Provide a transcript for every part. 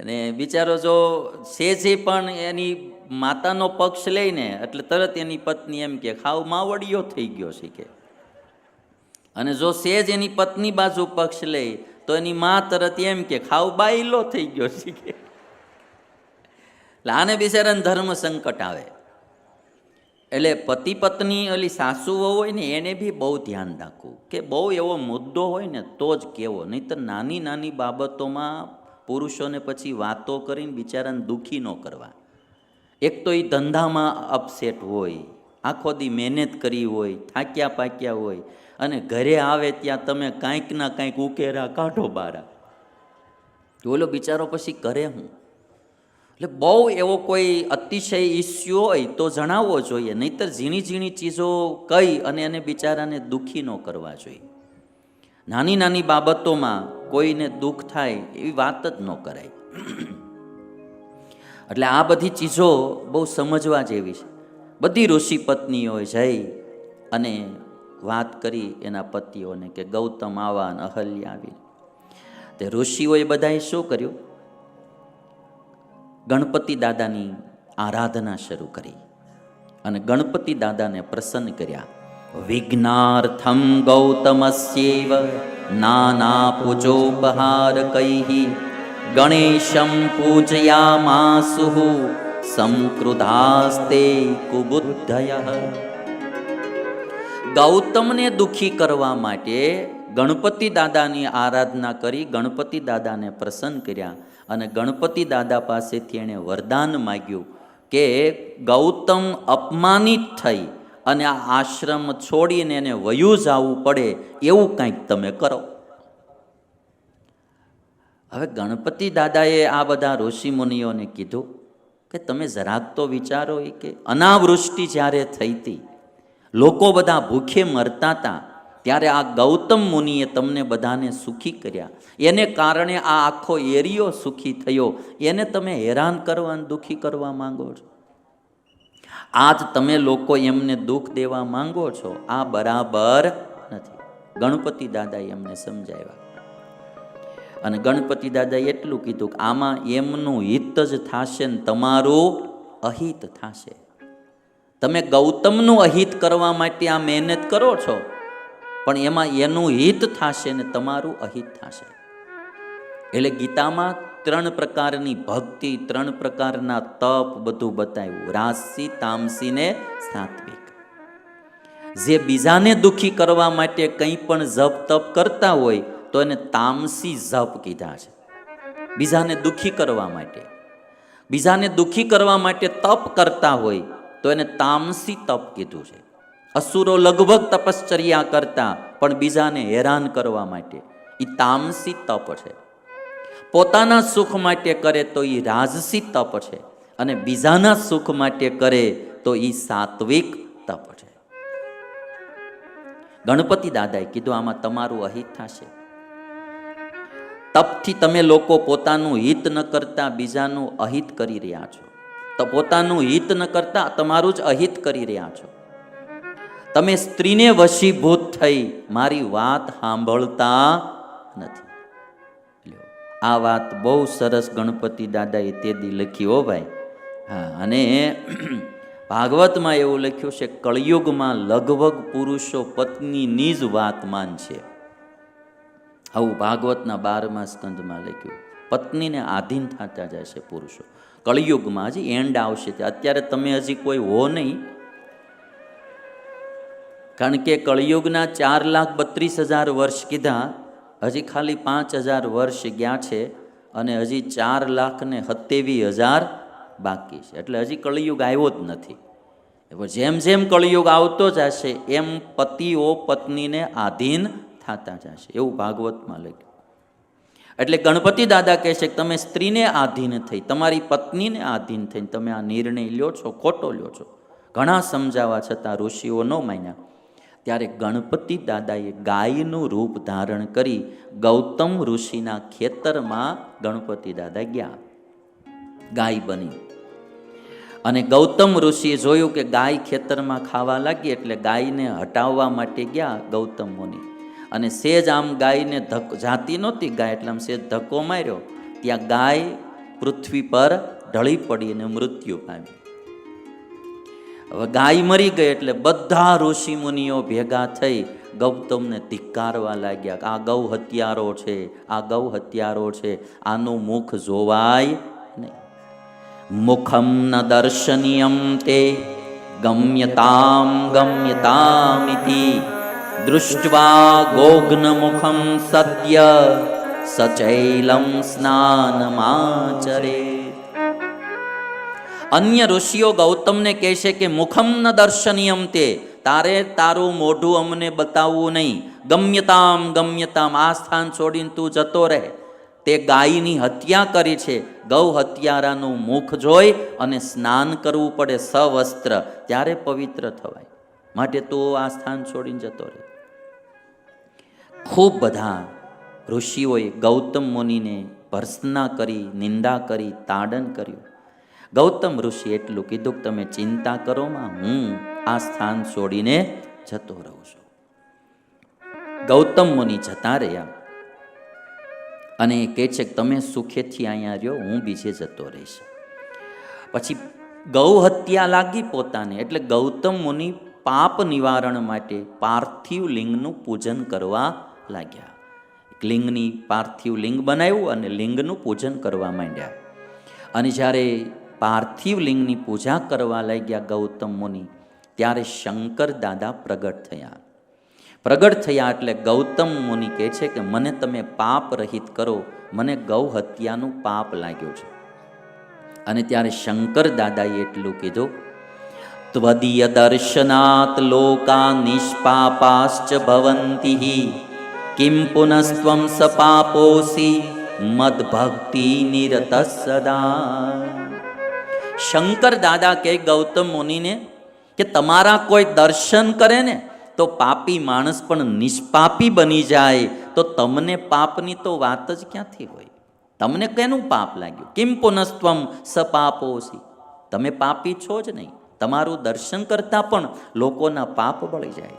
અને બિચારો જો સેજે પણ એની માતાનો પક્ષ લઈને, એટલે તરત એની પત્ની એમ કે, ખાવ માવડિયો થઈ ગયો છે કે. અને જો સેજ એની પત્ની બાજુ પક્ષ લે તો એની મા તરત એમ કે, ખાવ બાયલો થઈ ગયો છે કે. એટલે આને બિચારાને ધર્મ સંકટ આવે. એટલે પતિ પત્ની ઓલી સાસુ હોય ને, એને બી બહુ ધ્યાન રાખવું. કે બહુ એવો મુદ્દો હોય ને, તો જ કેવો. નહીંતર નાની નાની બાબતોમાં પુરુષોને પછી વાતો કરીને બિચારાને દુઃખી ન કરવા. એક તો એ ધંધામાં અપસેટ હોય, આખો દી મહેનત કરી હોય, થાક્યા પાક્યા હોય, અને ઘરે આવે ત્યાં તમે કાંઈક ના કાંઈક ઉકેરા કાઢો બારા. બોલો બિચારો પછી કરે હું? એટલે બહુ એવો કોઈ અતિશય ઇસ્યુ હોય તો જણાવવો જોઈએ, નહીતર ઝીણી ઝીણી ચીજો કહી અને એને બિચારાને દુઃખી ન કરવા જોઈએ. નાની નાની બાબતોમાં કોઈને દુઃખ થાય એવી વાત જ ન કરાય. એટલે આ બધી ચીજો બહુ સમજવા જેવી છે. બધી ઋષિ પત્નીઓએ જઈ અને વાત કરી એના પતિઓને કે ગૌતમ આવા અને અહલ્યા આવી. તે ઋષિઓએ બધાએ શું કર્યું? ગણપતિ દાદાની આરાધના શરૂ કરી અને ગણપતિ દાદાને પ્રસન્ન કર્યા. વિઘ્નાર્થમ ગૌતમસ્યૈવ નાના પૂજોપહાર કૈ ગણેશમ પૂજયામાસુ સંકૃધાસ્તે કુબુદ્ધય ગૌતમને દુઃખી કરવા માટે ગણપતિ દાદાની આરાધના કરી ગણપતિ દાદાને પ્રસન્ન કર્યા અને ગણપતિ દાદા પાસેથી એણે વરદાન માગ્યું કે ગૌતમ અપમાનિત થઈ અને આ આશ્રમ છોડીને એને વયું જવું પડે એવું કંઈક તમે કરો. હવે ગણપતિ દાદાએ આ બધા ઋષિમુનિઓને કીધું કે તમે જરાક તો વિચારો એ કે અનાવૃષ્ટિ જ્યારે થઈ હતી લોકો બધા ભૂખે મરતા હતા ત્યારે આ ગૌતમ મુનિએ તમને બધાને સુખી કર્યા. એને કારણે આ આખો એરિયો સુખી થયો. એને તમે હેરાન કરવા દુઃખી કરવા માંગો છો? આજ તમે લોકો એમને દુઃખ દેવા માંગો છો, આ બરાબર નથી. ગણપતિ દાદાએ એમને સમજાવ્યા. અને ગણપતિ દાદાએ એટલું કીધું કે આમાં એમનું હિત જ થશે ને તમારું અહિત થશે. તમે ગૌતમનું અહિત કરવા માટે આ મહેનત કરો છો, પણ એમાં એનું હિત થશે ને તમારું અહિત થશે. એટલે ગીતામાં ત્રણ પ્રકારની ભક્તિ, ત્રણ પ્રકારના તપ બધું બતાવ્યું. રાસી, તામસી ને સાત્વિક. જે બીજાને દુખી કરવા માટે કંઈ પણ જપ, તપ કરતા હોય, તો એને તામસી જપ કીધા છે. બીજાને દુખી કરવા માટે. બીજાને દુખી કરવા માટે તપ કરતા હોય, તો એને તામસી તપ કીધું છે. અસુરો લગભગ તપશ્ચર્યા કરતા, પણ બીજાને હેરાન કરવા માટે. એ તામસી તપ છે. પોતાના સુખ માટે કરે તો એ રાજસી તપ છે અને બીજાના સુખ માટે કરે તો એ સાત્વિક તપ છે. ગણપતિ દાદાએ કીધું, આમાં તમારું અહિત થશે. તપથી તમે લોકો પોતાનું હિત ન કરતા બીજાનું અહિત કરી રહ્યા છો. તો પોતાનું હિત ન કરતા તમારું જ અહિત કરી રહ્યા છો. તમે સ્ત્રીને વશીભૂત થઈ મારી વાત સાંભળતા નથી. આ વાત બહુ સરસ ગણપતિ દાદાએ તે દી લખી હો ભાઈ. હા, અને ભાગવતમાં એવું લખ્યું છે, કળિયુગમાં લગભગ પુરુષો પત્નીની જ વાત માનશે. આવું ભાગવતના બારમા સ્કંદમાં લખ્યું. પત્નીને આધીન થતા જશે પુરુષો. કળિયુગમાં હજી એન્ડ આવશે અત્યારે તમે હજી કોઈ હો નહીં. કારણ કે કળિયુગના ચાર લાખ બત્રીસ હજાર વર્ષ કીધા હજી ખાલી પાંચ હજાર વર્ષ ગયા છે અને હજી ચાર લાખ ને સત્યાવીસ હજાર બાકી છે. એટલે હજી કળિયુગ આવ્યો જ નથી. જેમ જેમ કળિયુગ આવતો જશે, એમ પતિઓ પત્નીને આધીન થતા જશે. એવું ભાગવતમાં લખ્યું. એટલે ગણપતિ દાદા કહે છે કે તમે સ્ત્રીને આધીન થઈ, તમારી પત્નીને આધીન થઈને તમે આ નિર્ણય લ્યો છો, ખોટો લ્યો છો. ઘણા સમજાવવા છતાં ઋષિઓ ન માન્યા. ત્યારે ગણપતિ દાદાએ ગાયનું રૂપ ધારણ કરી ગૌતમ ઋષિના ખેતરમાં ગણપતિ દાદા ગયા. ગાય બની. અને ગૌતમ ઋષિએ જોયું કે ગાય ખેતરમાં ખાવા લાગી એટલે ગાયને હટાવવા માટે ગયા ગૌતમ મુનિ. અને સેજ આમ ગાયને ધક, જાતી નહોતી ગાય એટલે આમ સેજ ધક્કો માર્યો. ત્યાં ગાય પૃથ્વી પર ઢળી પડી અને મૃત્યુ પામી. હવે ગાય મરી ગઈ એટલે બધા ઋષિ મુનિઓ ભેગા થઈ ગૌતમને ધિક્કારવા લાગ્યા આ ગૌ હત્યારો છે, આ ગૌ હત્યારો છે, આનું મુખ જોવાય નહીં. મુખમ ન દર્શનીયમ તે ગમ્યતામ ગમ્યતામિતિ. દૃષ્ટવા ગોગ્ન મુખમ સત્ય, સચૈલમ સ્નાનમાચરે. અન્ય ઋષિઓ ગૌતમને કહે છે કે મુખમ ન દર્શનીયમ તે. તારે તારું મોઢું અમને બતાવવું નહીં. ગમ્યતામ ગમ્યતામ, આ સ્થાન છોડીને તું જતો રહે. તે ગાયની હત્યા કરી છે. ગૌ હત્યારાનું મુખ જોઈ અને સ્નાન કરવું પડે સવસ્ત્ર. ત્યારે પવિત્ર થવાય. માટે તો આ સ્થાન છોડીને જતો રહે. ખૂબ બધા ઋષિઓએ ગૌતમ મુનિને ભર્સના કરી, નિંદા કરી, તાડન કર્યું. ગૌતમ ઋષિ એટલું કીધું કે તમે ચિંતા કરોમાં હું આ સ્થાન છોડીને જતો રહું છું. ગૌતમ મુનિ જતા રહ્યા અને એ કહે છે કે તમે સુખેથી અહીંયા રહ્યો, હું બીજે જતો રહીશ. પછી ગૌ હત્યા લાગી પોતાને, એટલે ગૌતમ મુનિ પાપ નિવારણ માટે પાર્થિવ લિંગનું પૂજન કરવા લાગ્યા. લિંગની પાર્થિવ લિંગ બનાવ્યું અને લિંગનું પૂજન કરવા માંડ્યા. અને જ્યારે પાર્થિવ લિંગની પૂજા કરવા લાગ્યા ગૌતમ મુનિ. ત્યારે શંકર દાદા પ્રગટ થયા. પ્રગટ થયા એટલે ગૌતમ મુનિ કહે છે કે, મને તમે પાપ રહિત કરો. મને ગૌ હત્યાનું પાપ લાગ્યું છે. અને ત્યારે શંકર દાદાએ એટલું કીધું, ત્વદીય દર્શનાત લોકા નિષ્પાપાશ્ચ ભવંતી કિમ પુનસ્ત્વમ સપાપોસી મદભક્તિ નિરત સદા. શંકર દાદા કે ગૌતમ મુનિને કે તમારા કોઈ દર્શન કરે ને તો પાપી માણસ પણ નિષ્પાપી બની જાય. તો તમને પાપની તો વાત જ ક્યાંથી હોય? તમને કેનું પાપ લાગ્યું? કિમ પુનસ્ત્વમ સપાપોસી તમે પાપી છો જ નહીં. તમારું દર્શન કરતા પણ લોકોના પાપ બળી જાય.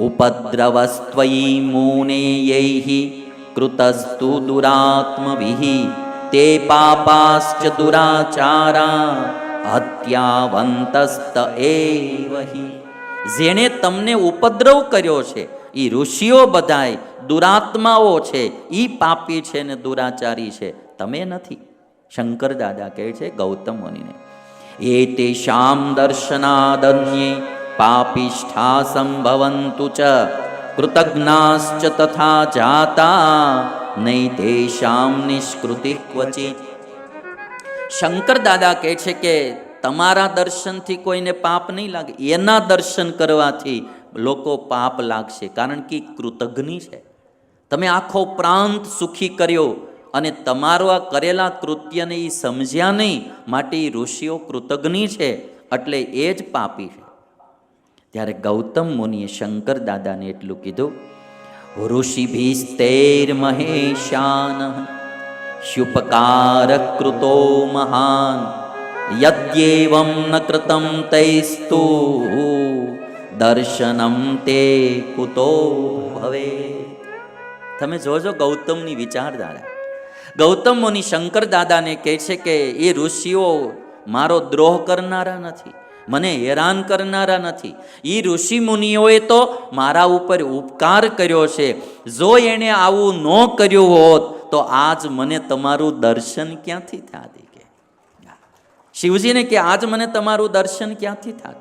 ઉપદ્રવસ્ત્વયી મૂને યૈહિ કૃતસ્તુ દુરાત્મવિઃ. તે પાપાશ્ચ દુરાચારા હત્યાવંતસ્ત એવહી જેણે તમને ઉપદ્રવ કર્યો છે એ ઋષિઓ બધાય દુરાત્માઓ છે એ પાપી છે ને દુરાચારી છે, તમે નથી. શંકર દાદા કહે છે ગૌતમ મુનિને, એ તેષામ દર્શનાદન્યે, પાપિષ્ઠા સંભવંતુ ચ, કૃતજ્ઞાશ્ચ તથા જાતા નૈ તેષામ નિષ્કૃતિ ક્વચિત. શંકર દાદા કહે છે કે તમારા દર્શનથી કોઈને પાપ નહીં લાગે. એના દર્શન કરવાથી લોકો પાપ લાગશે, કારણ કે કૃતજ્ઞ છે. તમે આખો પ્રાંત સુખી કર્યો અને તમારો આ કરેલા કૃત્યને એ સમજ્યા નહીં, માટે એ ઋષિઓ કૃતજ્ઞ છે, એટલે એ જ પાપી છે. ત્યારે ગૌતમ મુનિએ શંકર દાદાને એટલું કીધું શુપકાર કૃતો મહાન યદ્યેવમ ન કૃતમ તૈસ્તુ દર્શનમ તે કુતો ભવે તમે જોજો ગૌતમની વિચારધારા. ગૌતમ મુનિ શંકર દાદાને કહે છે કે, એ ઋષિઓ, મારો દ્રોહ કરનારા નથી. મને હેરાન કરનારા નથી. એ ઋષિ મુનિઓએ તો મારા ઉપર ઉપકાર કર્યો છે. જો એણે આવું ન કર્યું હોત, તો આજ મને તમારું દર્શન ક્યાંથી થાતી કે? શિવજીને કે, આજ મને તમારું દર્શન ક્યાંથી થાત?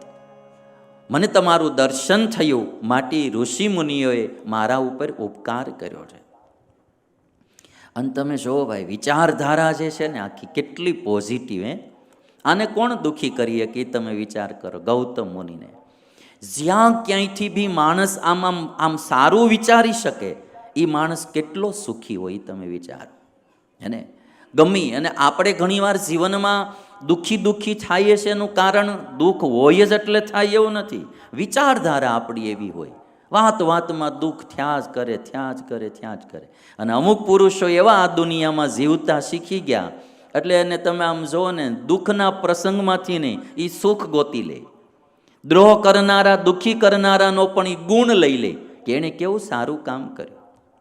મને તમારું દર્શન થયું માટે ઋષિ મુનિઓએ મારા ઉપર ઉપકાર કર્યો છે. અને તમે જુઓ ભાઈ, વિચારધારા જે છે ને, આખી કેટલી પોઝિટિવ હે. આને કોણ દુઃખી કરીએ કે તમે વિચાર કરો? ગૌતમ મુનિને. જ્યાં ક્યાંયથી બી માણસ આમ આમ આમ સારું વિચારી શકે એ માણસ કેટલો સુખી હોય તમે વિચારો. હેને? ગમી. અને આપણે ઘણીવાર જીવનમાં દુઃખી દુઃખી થાય છે એનું કારણ દુઃખ હોય જ એટલે થાય એવું નથી. વિચારધારા આપણી એવી હોય. વાત વાતમાં દુઃખ થયા જ કરે, થયા જ કરે, થયા જ કરે. અને અમુક પુરુષો એવા આ દુનિયામાં જીવતા શીખી ગયા એટલે એને તમે આમ જુઓ ને, દુઃખના પ્રસંગમાંથી નહીં એ સુખ ગોતી લે. દ્રોહ કરનારા, દુઃખી કરનારાનો પણ એ ગુણ લઈ લે, કે એણે કેવું સારું કામ કર્યું.